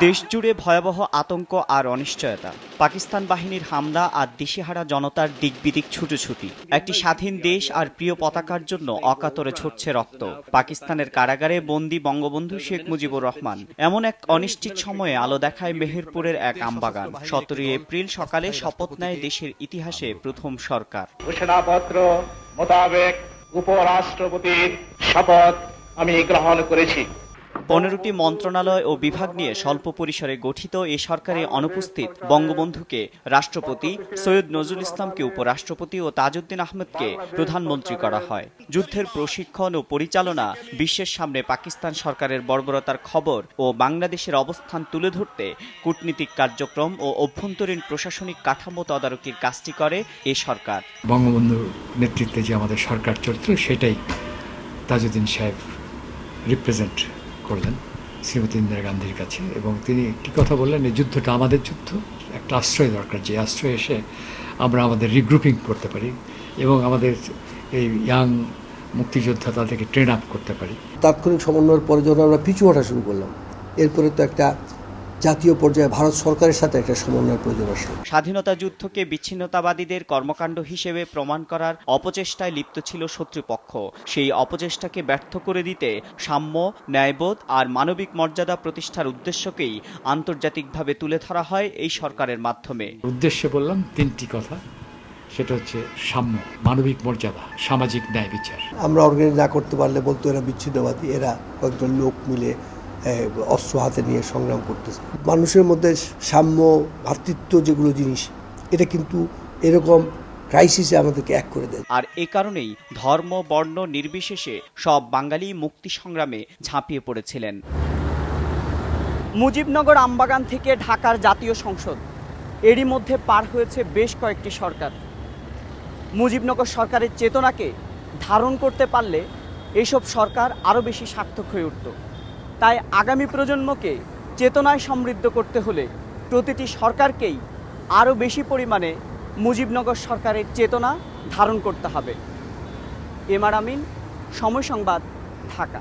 দেশজুড়ে ভয়াবহ আতঙ্ক আর অনিশ্চয়তা। পাকিস্তান বাহিনীর হামলা আর দিশেহারা জনতার দিকবিদিক ছুটোছুটি। একটি স্বাধীন দেশ আর প্রিয় পতাকার জন্য অকাতরে ছড়ছে রক্ত। পাকিস্তানের কারাগারে বন্দি বঙ্গবন্ধু শেখ মুজিবুর রহমান। এমন এক অনিশ্চিত সময়ে আলো দেখায় মেহেরপুরের এক আমবাগান। সতেরোই এপ্রিল সকালে শপথ নেয় দেশের ইতিহাসে প্রথম সরকার। ঘোষণাপত্র মোতাবেক উপরাষ্ট্রপতির শপথ আমি গ্রহণ করেছি। পনেরোটি মন্ত্রণালয় ও বিভাগ নিয়ে স্বল্প পরিসরে গঠিত এ সরকারে অনুপস্থিত বঙ্গবন্ধুকে রাষ্ট্রপতি সৈয়দ নজরুল ইসলামকে উপরাষ্ট্রপতি ও তাজউদ্দিন আহমেদকে প্রধানমন্ত্রী করা হয়। যুদ্ধের প্রশিক্ষণ ও পরিচালনা বিশ্বের সামনে পাকিস্তান সরকারের বর্বরতার খবর ও বাংলাদেশের অবস্থান তুলে ধরতে কূটনীতিক কার্যক্রম ও অভ্যন্তরীণ প্রশাসনিক কাঠামো তদারকির কাজটি করে এ সরকার। বঙ্গবন্ধুর নেতৃত্বে যে আমাদের সরকার চলছিল, সেটাই তাজউদ্দিন সাহেব রিপ্রেজেন্ট করলেন শ্রীমতী ইন্দিরা গান্ধীর কাছে এবং তিনি একটি কথা বললেন, এই যুদ্ধটা আমাদের যুদ্ধ। একটা আশ্রয় দরকার। যে আশ্রয় এসে আমরা আমাদের রিগ্রুপিং করতে পারি এবং আমাদের এই ইয়াং মুক্তিযোদ্ধা তাদেরকে ট্রেন আপ করতে পারি। তাৎক্ষণিক সমন্বয়ের পরে যখন আমরা পিছু হটা শুরু করলাম, এরপরে তো একটা জাতীয় পর্যায়ে ভারত সরকারের সাথে একটা সমন্বয়ের প্রয়োজন আসলো। স্বাধীনতা যুদ্ধকে বিচ্ছিন্নতাবাদীদের কর্মকাণ্ড হিসেবে প্রমাণ করার অপচেষ্টায় লিপ্ত ছিল শত্রুপক্ষ। সেই অপচেষ্টাকে ব্যর্থ করে দিতে সাম্য ন্যায়বোধ আর মানবিক মর্যাদা প্রতিষ্ঠার উদ্দেশ্যকেই আন্তর্জাতিকভাবে তুলে ধরা হয় এই সরকারের মাধ্যমে। উদ্দেশ্যে বললাম তিনটি কথা। সেটা হচ্ছে সাম্য মানবিক মর্যাদা সামাজিক ন্যায় বিচার। আমরা অর্গানাইজ না করতে পারলে বলতো এরা বিচ্ছিন্নবাদী এরা কয়েকজন লোক মিলে অস্ত্র হাতে নিয়ে সংগ্রাম করতেছে। মানুষের মধ্যে সাম্য ভ্রাতৃত্ব যেগুলো জিনিস, এটা কিন্তু এরকম ক্রাইসিসে আমাদেরকে এক করে দেয়। আর এ কারণেই ধর্ম, বর্ণ নির্বিশেষে সব বাঙালি মুক্তি সংগ্রামে ঝাঁপিয়ে পড়েছিলেন। মুজিবনগর আমবাগান থেকে ঢাকার জাতীয় সংসদ। এরই মধ্যে পার হয়েছে বেশ কয়েকটি সরকার। মুজিবনগর সরকারের চেতনাকে ধারণ করতে পারলে এসব সরকার আরও বেশি সার্থক হয়ে উঠত। তাই আগামী প্রজন্মকে চেতনায় সমৃদ্ধ করতে হলে প্রতিটি সরকারকেই আরও বেশি পরিমাণে মুজিবনগর সরকারের চেতনা ধারণ করতে হবে। এম আর আমিন, সময় সংবাদ, ঢাকা।